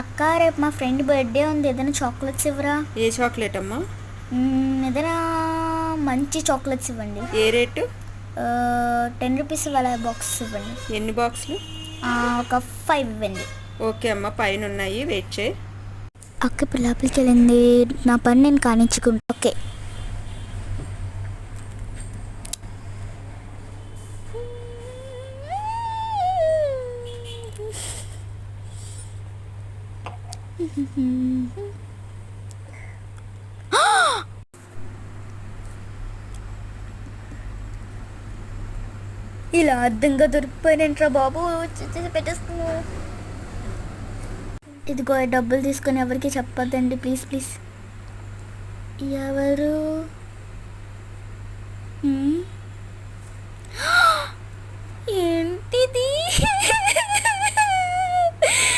అక్క రేపు మా ఫ్రెండ్ బర్త్డే ఉంది ఏదైనా చాక్లెట్స్ ఇవ్వరా? ఏ చాక్లెట్ అమ్మా? మ్మ్, ఏదైనా మంచి చాక్లెట్స్ ఇవ్వండి. ఏ రేటు? టెన్ రూపీస్ వాళ్ళ బాక్స్ ఇవ్వండి. ఎన్ని బాక్సులు? ఆ, ఒక ఫైవ్ ఇవ్వండి. ఓకే అమ్మ పైన ఉన్నాయి వెయిట్ చేయి. అక్క పిల్లాపిల్కి వెళ్ళింది. నా పని నేను కానిచ్చుకుంటా. ఓకే. ఇలా అర్థంగా దొరికిపోయినంట్రా బాబు. వచ్చేసి పెట్టేస్తున్నావు ఇదిగో డబ్బులు తీసుకొని ఎవరికి చెప్పొద్దండి. Please please. ఎవరు?